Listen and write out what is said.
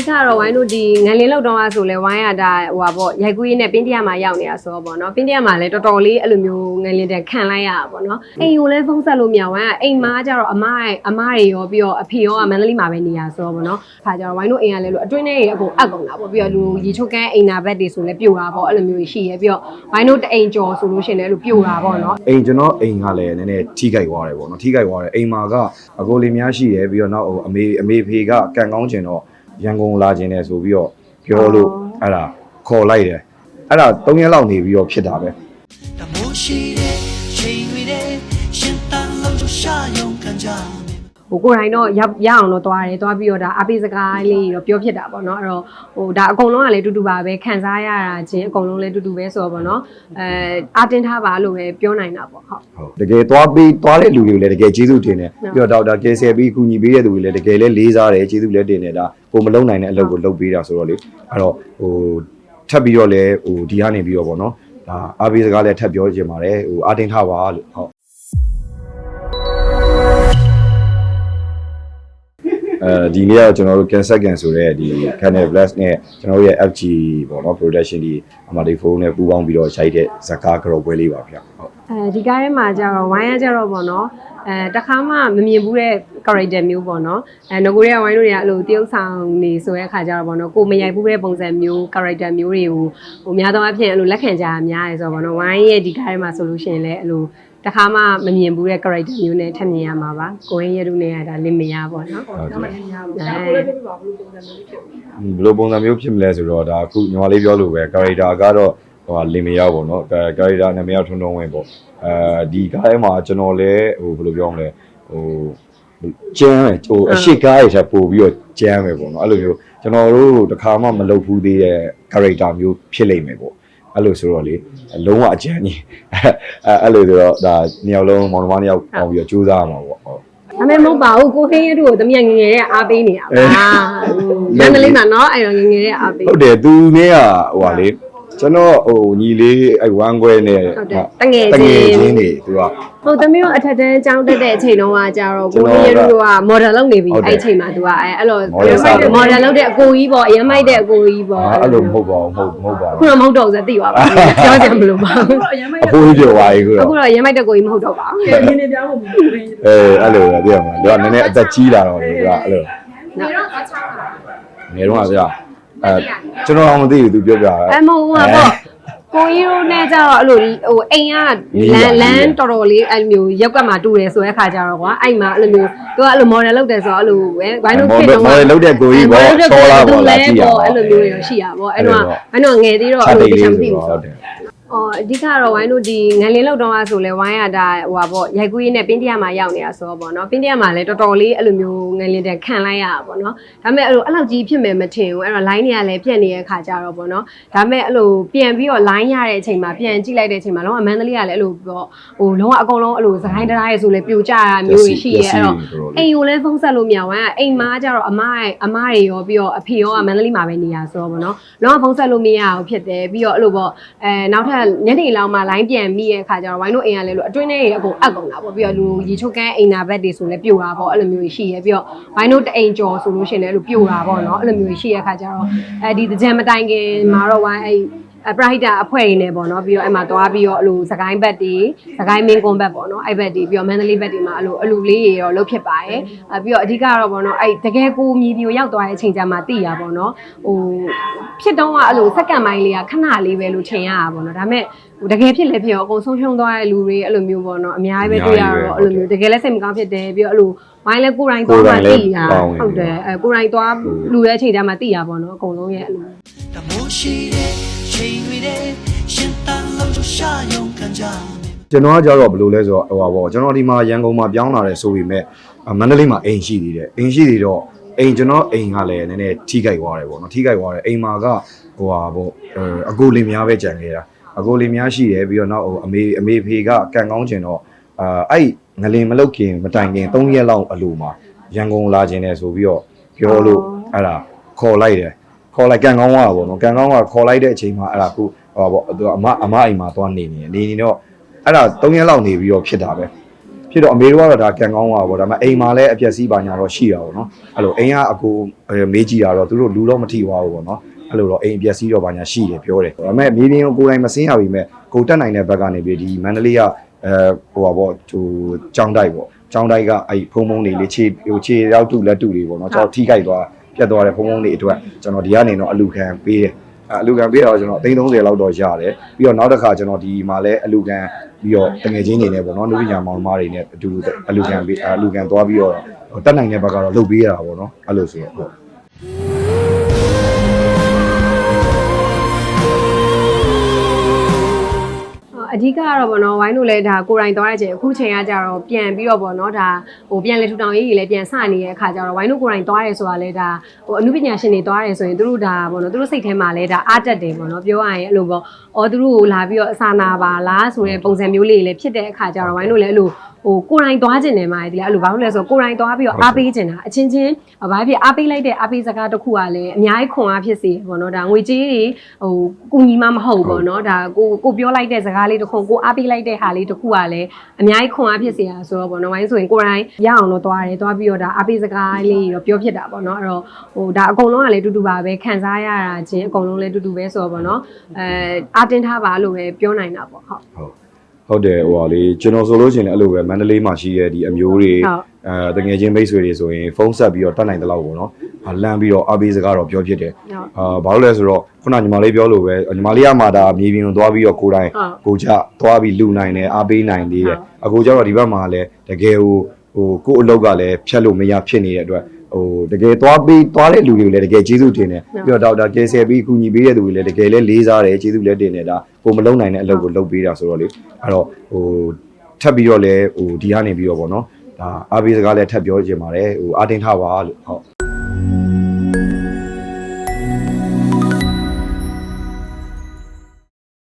ဓိကတော့ဝိုင်းတို့ဒီငလင်းလောက်တော့ကဆိုလဲဝိုင်းရတာဟိုပါပေါ့ရိုက်ကူးရင်းနဲ့ပင်းတရမှာရောက်နေတာဆိုတော့ပေါ့နော်ပင်းတရမှာလည်းတော်တော်လေးအဲ့လိုမျိုးငလင်းတဲ့ခံလိုက်ရတာပေါ့နော်အိမ်ကိုလည်းဖုန်းဆက်လို့မရဝိုင်းကအိမ်မားကြတော့အမရဲ့အမတွေရောပြီးတော့အဖေရောကမန္တလေးမှာပဲနေရဆိုတော့ပေါ့နော်ခါကြတော့ဝိုင်းတို့အိမ်ကလည်းလို့အတွင်းထဲတွေအကုန်အပ်ကုန်တာပေါ့ပြီးတော့လူရီချုပ်ကန်းအိမ်နာဘက်တွေဆိုလဲပြိုတာပေါ့အဲ့လိုမျိုးရှိရဲပြီးတော့ဝိုင်းတို့တအိမ်ကျော်ဆိုလို့ရှိရင်လည်းအဲ့လိုပြိုတာပေါ့နော်အိမ်ကျွန်တော်အိမ်ကလည်းနည်းနည်းထိခိုက်သွားတယ်ပေါ့နော်ထိခိုက်သွားတယ်အိမ်မှာကအကိုလေးများရှိတယ်ပြီးတော့နောက်ဟိုအမေအမေဖေကကန်ကောင်းကျင်တော့ ရန်ကုန်လာခြင်းတယ်ဆိုပြီးတော့ပြောလို့အဲ့ဒါခေါ်လိုက်တယ်အဲ့ဒါ၃ရက်လောက်နေပြီးတော့ဖြစ်တာပဲတမိုးရှိတဲ့ချိန်တွေတဲ့ရှင်တန်လို့ရှာယုံခံကြမယ်ဟိုကိုယ်တိုင်တော့ရောက်ရအောင်တော့သွားတယ်သွားပြီးတော့ဒါအပိစကားလေးတော့ပြောဖြစ်တာပေါ့နော်အဲ့တော့ဟိုဒါအကုန်လုံးကလည်းတူတူပါပဲခံစားရတာချင်းအကုန်လုံးလည်းတူတူပဲဆိုတော့ပေါ့နော်အဲအာတင်ထားပါလို့ပဲပြောနိုင်တာပေါ့ဟုတ်ဟုတ်တကယ်သွားပြီးသွားတဲ့လူတွေကိုလည်းတကယ်ကျေးဇူးတင်တယ်ဟုတ်ပြီးတော့ဒေါက်တာကယ်ဆယ်ပြီးကူညီပေးတဲ့သူတွေလည်းတကယ်လည်းလေးစားတယ်ကျေးဇူးလည်းတင်တယ်ဒါ ကိုမလုံနိုင်တဲ့အလုပ်ကိုလုပ်ပေးတာဆိုတော့လေအဲ့တော့ဟိုထပ်ပြီးတော့လည်းဟိုဒီကနေပြီးတော့ဗောနော်ဒါအားပေးစကားလည်းထပ်ပြောချင်ပါတယ်ဟိုအားတင်ထားပါလို့ဟုတ်အဲဒီနေ့ကကျွန်တော်တို့ Cancer Can ဆိုတဲ့ဒီ Canal Blast နဲ့ကျွန်တော်တို့ရဲ့ FG ပေါ့နော် production ဒီအမဒီဖုန်းနဲ့ပူးပေါင်းပြီးတော့ရိုက်တဲ့ဇကားကြော်ပွဲလေးပါဗျဟုတ် အဲဒီကားထဲမှာကျတော့ဝိုင်းရကြတော့ပေါ့နော်အဲတခါမှမမြင်ဘူးတဲ့ character မျိုးပေါ့နော်အဲငကိုရဲဝိုင်းတို့တွေကအဲ့လိုတရုပ်ဆောင်နေဆိုတဲ့အခါကျတော့ပေါ့နော်ကိုမရိုက်ဘူးတဲ့ပုံစံမျိုး character မျိုးတွေကိုဟိုများသောအားဖြင့်အဲ့လိုလက်ခံကြတာများရဲဆိုတော့ပေါ့နော်ဝိုင်းရဲ့ဒီကားထဲမှာဆိုလို့ရှိရင်လည်းအဲ့လိုတခါမှမမြင်ဘူးတဲ့ character မျိုးနဲ့ထပ်မြင်ရမှာပါကိုရင်းရတုနဲ့ကဒါလင်မယားပေါ့နော်ဟုတ်ကဲ့အဲဘယ်လိုပုံစံမျိုးဖြစ်မလဲဆိုတော့ဒါအခုညီမလေးပြောလို့ပဲ character ကတော့ ဟိုဟာလင်မယားပေါ့နော် character နာမည်ကထွန်းထွန်းဝင်းပေါ့အဲဒီကားထဲမှာကျွန်တော်လည်းဟိုဘယ်လိုပြောမလဲဟိုကျန်းမယ်ဟိုအရှိကားရထပ်ပို့ပြီးတော့ကျန်းမယ်ပေါ့နော်အဲ့လိုမျိုးကျွန်တော်တို့တခါမှမလုပ်ဘူးသေးတဲ့ character မျိုးဖြစ်လိမ့်မယ်ပေါ့အဲ့လိုဆိုတော့လေလုံးဝအကျန်းကြီးအဲအဲ့လိုဆိုတော့ဒါနှစ်ယောက်လုံးမောင်နှမနှစ်ယောက်ပေါင်းပြီးတော့ကြိုးစားရမှာပေါ့ဟုတ်အမေမဟုတ်ပါဘူးကိုခင်းရတို့ကိုတမန်ငယ်ငယ်ရဲ့အားပေးနေတာပါမန္တလေးမှာနော်အဲ့တော့ငယ်ငယ်ရဲ့အားပေးဟုတ်တယ်သူနဲ့ကဟိုဟာလေ ကျွန်တော်ဟိုညီလေးအဲ့ဝမ်းခွဲနဲ့ဟုတ်တယ်တငယ်တငယ်ချင်း ချင်းတွေသူက ဟုတ်သမီးတို့အထက်တန်းကျောင်းတက်တဲ့အချိန်တုန်းကကြတော့ကျွန်ကိုတော်ကြီးကရတို့က model လုပ်နေပြီဟုတ်တယ်အဲ့အချိန်မှာသူကအဲ့အဲ့လို model စတယ် model လုပ်တဲ့အကိုကြီးပေါ့အရင်မိုက်တဲ့အကိုကြီးပေါ့အဲ့လိုမဟုတ်ပါဘူးမဟုတ်မဟုတ်ပါခုဘူးတော့မဟုတ်တော့ဘူးဆိုသိပါပါပြောချင်ဘလို့ပါဘူးအဖိုးကြီးပြောသွားပြီခုအခုတော့တော့အရင်မိုက်တဲ့ကိုကြီးမဟုတ်တော့ပါဘူးရင်းနေပြောင်းလို့မဟုတ်ဘူးအဲအဲ့လိုပဲပြောမှာသူကနည်းနည်းအသက်ကြီးလာတော့သူကအဲ့လို နော်ငယ်တော့ကဗျာ အဲကျွန်တော်တော့မသိဘူးသူပြောပြတာအဲ့မဟုတ်ဘူးပေါ့ကိုကြီးတို့နဲ့ကြတော့အဲ့လိုဟိုအိမ်ကလမ်းလမ်းတော်တော်လေးအဲ့လိုမျိုးရောက်ကတ်မှာတူတယ်ဆိုတဲ့ခါကျတော့ကွာအဲ့မှာအဲ့လိုမျိုးသူကအဲ့လို model လုပ်တယ်ဆိုတော့အဲ့လိုပဲဘိုင်းတို့ဖြစ်တော့မော်လုံးတဲ့ကိုကြီးပေါ့ချောလာပေါ့လာကြည့်ရအောင်အဲ့လိုမျိုးရရှိရပေါ့အဲ့တော့ဘိုင်းတို့ငယ်သေးတော့ချအဲ့တိလိုတ်တခြားလေးမသိဆိုဘူးတော့ဆိုဟုတ်တယ် အော်အဓိကတော့ဝိုင်းတို့ဒီငလင်းလောက်တော့ဆိုလဲဝိုင်းရတာဟိုပါပေါ့ရိုက်ကူးရင်းနဲ့ပင်းတရမှာရောက်နေတာဆိုတော့ပေါ့နော်ပင်းတရမှာလည်းတော်တော်လေးအဲ့လိုမျိုးငလင်းတဲ့ခံလိုက်ရတာပေါ့နော်ဒါပေမဲ့အဲ့လိုအဲ့လောက်ကြီးဖြစ်မယ်မထင်ဘူးအဲ့တော့ line တွေကလည်းပြက်နေတဲ့ခါကြတော့ပေါ့နော်ဒါပေမဲ့အဲ့လိုပြန်ပြီးတော့ line ရတဲ့အချိန်မှာပြန်ကြည့်လိုက်တဲ့အချိန်မှာလုံးဝမန္တလေးကလည်းအဲ့လိုပေါ့ဟိုလုံးဝအကုန်လုံးအဲ့လိုစကိုင်းတရားရဲ့ဆိုလဲပြိုကျတာမျိုးတွေရှိရဲအဲ့တော့အိမ်ကိုလည်းဖုန်းဆက်လို့မရဘူး။အိမ်မားကြတော့အမရဲ့အမတွေရောပြီးတော့အဖေရောကမန္တလေးမှာပဲနေရဆိုတော့ဗောနော်။လုံးဝဖုန်းဆက်လို့မရဘူးဖြစ်တယ်။ပြီးတော့အဲ့လိုပေါ့အဲနောက်ထပ်ညနေလောက်မှလိုင်းပြန်မိရဲ့အခါကျတော့ဝိုင်းတို့အိမ်ကလည်းလို့အတွင်းထဲတွေအကုန်အပ်ကုန်တာပေါ့။ပြီးတော့လူရီချုပ်ကန်းအိမ်နာဘက်တွေဆိုလည်းပြိုတာပေါ့အဲ့လိုမျိုးရှိရဲပြီးတော့ဝိုင်းတို့တအိမ်ကျော်ဆိုလို့ရှိရင်လည်းအဲ့လိုပြိုတာပေါ့နော်။အဲ့လိုမျိုးရှိရဲ့အခါကျတော့အဲဒီတကြံမတိုင်ခင်မှာတော့ဝိုင်းအဲ့ အပရိုက်တာအဖွဲ့တွေနဲ့ပေါ့နော်ပြီးတော့အဲ့မှာသွားပြီးတော့အလိုစကိုင်းဘက်တွေစကိုင်းမင်းကွန်ဘက်ပေါ့နော်အဲ့ဘက်တွေပြီးတော့မန္တလေးဘက်တွေမှာအလိုအလူလေးတွေရောလုတ်ဖြစ်ပါတယ်အဲပြီးတော့အဓိကတော့ပေါ့နော်အဲ့တကယ်ကိုမြေပြိုရောက်သွားတဲ့အချိန်ကျမှသိရပါတော့ဟိုဖြစ်တော့ကအလိုစက္ကန့်ပိုင်းလေးကခဏလေးပဲလို့ထင်ရတာပေါ့နော်ဒါပေမဲ့ဟိုတကယ်ဖြစ်လဲဖြစ်ရောအကုန်ဆုံးရှုံးသွားတဲ့လူတွေအဲ့လိုမျိုးပေါ့နော်အများကြီးပဲတွေ့ရတော့အဲ့လိုမျိုးတကယ်လဲစိတ်မကောင်းဖြစ်တယ်ပြီးတော့အဲ့လိုဝိုင်းလဲကိုယ်တိုင်သွားမှသိရဟုတ်တယ်အဲကိုယ်တိုင်သွားလူတဲ့အချိန်ကျမှသိရပါတော့အကုန်လုံးရဲ့အဲ့လိုတမိုးရှိတဲ့ ချိန်တွေတဲ့ရှင်တန်လို့ရှာယုံခံကြမယ်ကျွန်တော်ကကြတော့ဘယ်လိုလဲဆိုတော့ဟိုပါပေါ့ကျွန်တော်ဒီမှာရန်ကုန်မှာပြောင်းလာတယ်ဆိုပေမဲ့အမန္တလေးမှာအိမ်ရှိသေးတယ်အိမ်ရှိသေးတော့အိမ်ကျွန်တော်အိမ်ကလည်းနည်းနည်းထိခိုက်သွားတယ်ပေါ့နော်ထိခိုက်သွားတယ်အိမ်မှာကဟိုပါပေါ့အဲအကိုလေးများပဲကြံခဲ့တာအကိုလေးများရှိတယ်ပြီးတော့နောက်ဟိုအမေအမေဖေကကန်ကောင်းကျင်တော့အာအဲ့ငလင်မလုတ်ခင်မတိုင်ခင်၃ရက်လောက်အလိုမှာရန်ကုန်လာခြင်းတယ်ဆိုပြီးတော့ပြောလို့အဲ့ဒါခေါ်လိုက်တယ် ခေါ်လိုက်ကန်ကောင်းကပေါ့နော်ကန်ကောင်းကခေါ်လိုက်တဲ့အချိန်မှာအဲ့ဒါခုဟိုပါပေါ့သူကအမအမအိမ်မှာသွားနေနေနေနေတော့အဲ့ဒါ၃ရက်လောက်နေပြီးတော့ဖြစ်တာပဲဖြစ်တော့အမေတို့ကတော့ဒါကံကောင်းပါပေါ့ဒါပေမဲ့အိမ်မှာလည်းအပျက်စီးပါညာတော့ရှိတာပေါ့နော်အဲ့လိုအိမ်ကအကိုမေးကြည့်တာတော့သူတို့လူတော့မထိသွားဘူးပေါ့နော်အဲ့လိုတော့အိမ်အပျက်စီးတော့ပါညာရှိတယ်ပြောတယ်ဒါပေမဲ့မြေပြင်ကိုကိုယ်တိုင်မစင်းရပြီမဲ့ကိုတက်နိုင်တဲ့ဘက်ကနေပြီးဒီမန္တလေးကအဲဟိုပါပေါ့ဟိုကြောင်းတိုက်ပေါ့ကြောင်းတိုက်ကအဲ့ဖုံဖုံတွေလေးခြေဟိုခြေရောက်တူလက်တူတွေပေါ့နော်ကျွန်တော်ထိခိုက်သွား ပြတ်သွားတဲ့ဖုံဖုံတွေအတွက်ကျွန်တော်ဒီကနေတော့အလူခံပေးတယ်အလူခံပေးတော့ကျွန်တော်အသိန်း30လောက်တော့ရတယ်ပြီးတော့နောက်တစ်ခါကျွန်တော်ဒီမှာလည်းအလူခံပြီးတော့တငယ်ချင်းတွေနဲ့ပေါ့နော်လူပညာမောင်နှမတွေနဲ့အတူတူအလူခံပေးအလူခံသွားပြီးတော့တက်နိုင်တဲ့ဘက်ကတော့လုပ်ပေးရတာပေါ့နော်အဲ့လိုဆိုတော့ဟုတ် ဓိကကတော့ဗောနော်ဝိုင်းတို့လည်းဒါကိုယ်တိုင်သွားရခြင်းအခုချိန်ကကြတော့ပြန်ပြီးတော့ဗောနော်ဒါဟိုပြန်လေထူထောင်ရေးကြီးလည်းပြန်စနေတဲ့အခါကျတော့ဝိုင်းတို့ကိုယ်တိုင်သွားရဲဆိုတာလည်းဒါဟိုအမှုပညာရှင်တွေသွားရဲဆိုရင်သူတို့ဒါဗောနော်သူတို့စိတ်ထဲမှာလည်းဒါအားတက်တယ်ဗောနော်ပြောရရင်အဲ့လိုဗောအော်သူတို့ကိုလာပြီးတော့အစာနာပါလားဆိုတဲ့ပုံစံမျိုးလေးလည်းဖြစ်တဲ့အခါကျတော့ဝိုင်းတို့လည်းအဲ့လို ဟိုကိုယ်တိုင်သွားခြင်းတယ်မှာဒီလားအဲ့လိုဘာလို့လဲဆိုတော့ကိုယ်တိုင်သွားပြီးတော့အားပေးခြင်းတာအချင်းချင်းဘာဖြစ်အားပေးလိုက်တဲ့အားပေးစကားတစ်ခုကလည်းအများကြီးခွန်အားဖြစ်စေဗောနော်ဒါငွေကြေးတွေဟိုကူညီမှမဟုတ်ဗောနော်ဒါကိုကိုပြောလိုက်တဲ့စကားလေးတစ်ခုကိုအားပေးလိုက်တဲ့ဟာလေးတစ်ခုကလည်းအများကြီးခွန်အားဖြစ်စေရဆိုတော့ဗောနော်ဝိုင်းဆိုရင်ကိုယ်တိုင်ရအောင်တော့သွားတယ်သွားပြီးတော့ဒါအားပေးစကားလေးတော့ပြောဖြစ်တာဗောနော်အဲ့တော့ဟိုဒါအကုန်လုံးကလည်းတူတူပါပဲခံစားရတာချင်းအကုန်လုံးလည်းတူတူပဲဆိုတော့ဗောနော်အဲအားတင်းထားပါလို့ပဲပြောနိုင်တာဗောဟုတ်ဟုတ် ဟုတ်တယ်ဟိုပါလေကျွန်တော်ဆိုလို့ရှိရင်လည်းအဲ့လိုပဲမန္တလေးမှာရှိတဲ့ဒီအမျိုးတွေဟုတ်အဲတငယ်ချင်းမိတ်ဆွေတွေဆိုရင်ဖုန်းဆက်ပြီးတော့တတ်နိုင်တဲ့လောက်ပေါ့နော်အာလမ်းပြီးတော့အပေးစကားတော့ပြောဖြစ်တယ်ဟုတ်အာဘာလို့လဲဆိုတော့ခုနညီမလေးပြောလို့ပဲညီမလေးကမှဒါမြေပြင်ကိုသွားပြီးတော့ကိုယ်တိုင်ဟုတ်ကိုကြသွားပြီးလူနိုင်တယ်အားပေးနိုင်သေးတယ်အကိုကျတော့ဒီဘက်မှာလည်းတကယ်ဟိုဟိုကိုယ့်အလုပ်ကလည်းဖြတ်လို့မရဖြစ်နေတဲ့အတွက် ဟိုတကယ်သွားပြီးသွားတဲ့လူတွေကိုလည်းတကယ်ကျေးဇူးတင်တယ်ပြီးတော့ဒေါက်တာကယ်ဆယ်ပြီးကူညီပေးတဲ့သူတွေလည်းတကယ်လည်းလေးစားတယ်ကျေးဇူးလည်းတင်တယ်ဒါကိုမလုံနိုင်တဲ့အလုပ်ကိုလုပ်ပေးတာဆိုတော့လေအဲ့တော့ဟိုထပ်ပြီးတော့လည်းဟိုဒီကနေပြီးတော့ဗောနော်ဒါအားပေးစကားလည်းထပ်ပြောချင်ပါတယ်ဟိုအားတင်းထားပါလို့ဟုတ်